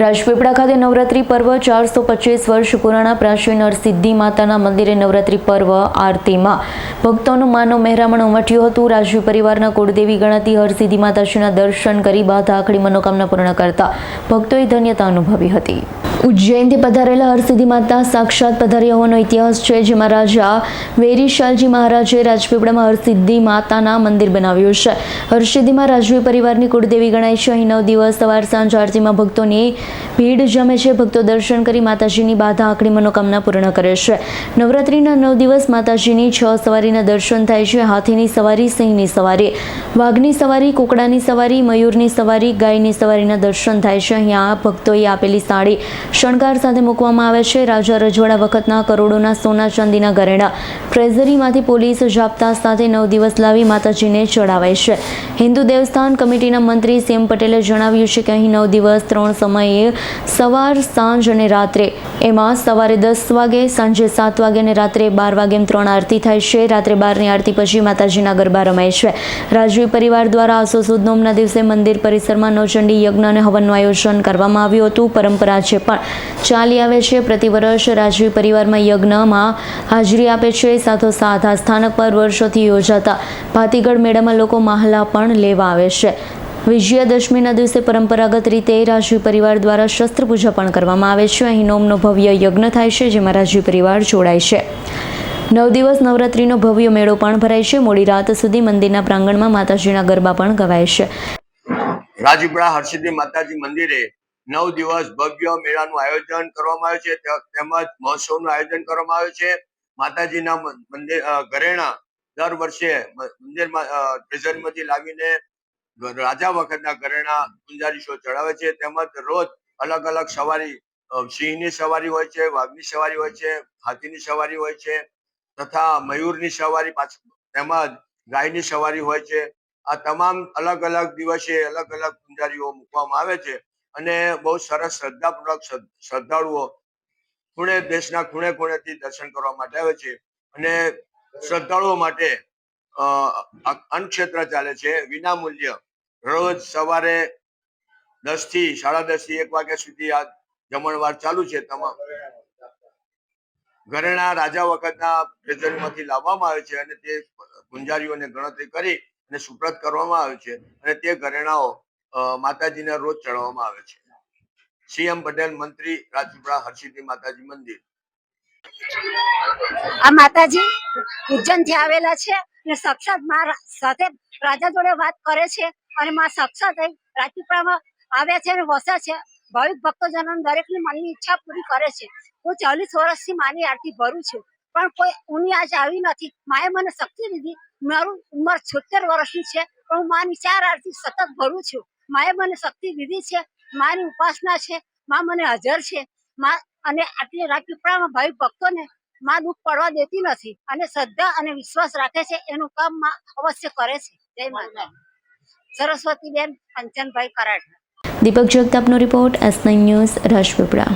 રાજપીપળા ખાતે નવરાત્રી પર્વ ચારસો પચીસ વર્ષ પુરાણા પ્રાચીન હરસિદ્ધિ માતાના મંદિરે નવરાત્રી પર્વ આરતીમાં. ભક્તોનું માનવ મહેરામણ ઉમટ્યું હતું. રાજવી પરિવારના કુળદેવી ગણાતી હરસિદ્ધિ માતાજીના દર્શન કરી બાદ આખડી મનોકામના પૂર્ણ કરતા ભક્તોએ ધન્યતા અનુભવી હતી. ઉજ્જૈનથી પધારેલા હરસિદ્ધિ માતા સાક્ષાત પધાર્યા હોવાનો ઇતિહાસ છે, જેમાં રાજા વેરીશાલજી મહારાજે રાજપીપળામાં હરસિદ્ધિ માતાના મંદિર બનાવ્યું છે. હરસિદ્ધિમાં રાજવી પરિવારની કુળદેવી ગણાય છે. અહીં નવ દિવસ સવાર સાંજ આરતીમાં ભક્તોની ભીડ જમે છે. ભક્તો દર્શન કરી માતાજીની બાધા આંકડી મનોકામના પૂર્ણ કરે છે. નવરાત્રિના નવ દિવસ માતાજીની છ સવારીના દર્શન થાય છે. હાથીની સવારી, સિંહની સવારી, વાઘની સવારી, કુકડાની સવારી, મયુરની સવારી, ગાયની સવારીના દર્શન થાય છે. અહીંયા ભક્તોએ આપેલી સાડી શણગાર સાથે મૂકવામાં આવે છે. રાજા રજવાડા વખતના કરોડોના સોના ચાંદીના ઘરેણા ટ્રેઝરીમાંથી પોલીસ જાપ્તા સાથે નવ દિવસ લાવી માતાજીને ચડાવાય છે. હિન્દુ દેવસ્થાન કમિટીના મંત્રી સીએમ પટેલે જણાવ્યું છે કે અહીં નવ દિવસ, ત્રણ સમયે સવાર, સાંજ અને રાત્રે એમાં સવારે દસ વાગે, સાંજે સાત વાગે અને રાત્રે બાર વાગે એમ ત્રણ આરતી થાય છે. રાત્રે બારની આરતી પછી માતાજીના ગરબા રમાય છે. રાજવી પરિવાર દ્વારા આસો સુદ નોમના દિવસે મંદિર પરિસરમાં નવચંડી યજ્ઞ અને હવનનું આયોજન કરવામાં આવ્યું હતું. પરંપરા છે પણ ચાલી આવે છે. પ્રતિ વર્ષ રાજવી પરિવારમાં યજ્ઞમાં હાજરી આપે છે. સાથોસાથ આ સ્થાનક પર વર્ષોથી યોજાતા ભાતીગઢ મેળામાં લોકો માહલા પણ લેવા આવે છે. વિજયાદશમીના દિવસે પરંપરાગત રીતે રાજવી પરિવાર દ્વારા શસ્ત્ર પૂજા પણ કરવામાં આવે છે. અહીં નોમનો ભવ્ય યજ્ઞ થાય છે જેમાં રાજવી પરિવાર જોડાય છે. નવ દિવસ નવરાત્રીનો ભવ્ય મેળો પણ ભરાય છે. મોડી રાત સુધી મંદિરના પ્રાંગણમાં માતાજીના ગરબા પણ ગવાય છે. રાજપીપળા હરસિદ્ધિ માતાજી મંદિરે નવ દિવસ ભવ્ય મેળાનું આયોજન કરવામાં આવ્યું છે. તેમજ મહોત્સવનું આયોજન કરવામાં આવ્યું છે. માતાજીના મંદિર ઘરેણા દર વર્ષે મંદિરમાં અ, લાવીને રાજા વખતના ઘરેણા ગુંજારીશો ચડાવે છે, તેમજ રોજ અલગ અલગ સવારી સિંહની સવારી હોય છે, વાઘની સવારી હોય છે, હાથીની સવારી હોય છે, તથા મયુરની સવારી પાછી, તેમજ ગાયની સવારી હોય છે. આ તમામ અલગ અલગ દિવસે અલગ અલગ પૂંજારીઓ મૂકવામાં આવે છે અને બહુ સરસ શ્રદ્ધાપૂર્વક શ્રદ્ધાળુઓ ખૂણે દેશના ખૂણે ખૂણેથી દર્શન કરવા માટે આવે છે અને શ્રદ્ધાળુઓ માટે અન્નક્ષેત્ર ચાલે છે, વિના મૂલ્ય. રોજ સવારે દસથી સાડા દસથી એક વાગ્યા સુધી આ જમણવાર ચાલુ છે તમામ. ઘરેણા રાજા વખતના ટ્રેઝરીમાંથી લાવવામાં આવે છે અને તે ગુંજારીઓને ગણતરી કરી અને સુપ્રત કરવામાં આવે છે અને તે ઘરેણાઓ માતાજીને રોજ ચડાવવામાં આવે છે. સીએમ પટેલ, મંત્રી રાજપીપળા હરસિદ્ધિ માતાજી મંદિર. આ માતાજી ઉજ્જૈનથી આવેલા છે અને સક્ષતમાં સાથે રાજા જોડે વાત કરે છે અને માં સક્ષત રાજપીપળામાં આવ્યા છે અને વસે છે. ભાવિક ભક્તજનો દરેકની મનની ઈચ્છા પૂરી કરે છે. હું ચાલીસ વર્ષથી માની આરતી ભરું છું. પણ કોઈ ઊની આજ આવી નથી. માએ મને શક્તિ દીધી. મારું ઉંમર છોતેર વર્ષની છે. પણ હું માની ચાર આરતી સતત ભરું છું. માએ મને શક્તિ દીધી છે. માની ઉપાસના છે. માં મને હાજર છે. માં અને આટલી રાજપીપળામાં ભાઈ ભક્તોને માં દુઃખ પડવા દેતી નથી અને શ્રદ્ધા અને વિશ્વાસ રાખે છે એનું કામમાં અવશ્ય કરે છે. જય માતા સરસ્વતીબેન કંચનભાઈ કરાઠા દીપક જગતાપનો રિપોર્ટ એસ ન્યૂઝ રાજપીપળા.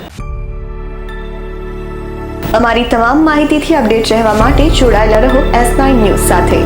અમારી તમામ માહિતીથી અપડેટ રહેવા માટે જોડાયેલા રહો એસ નાઇન ન્યૂઝ સાથે.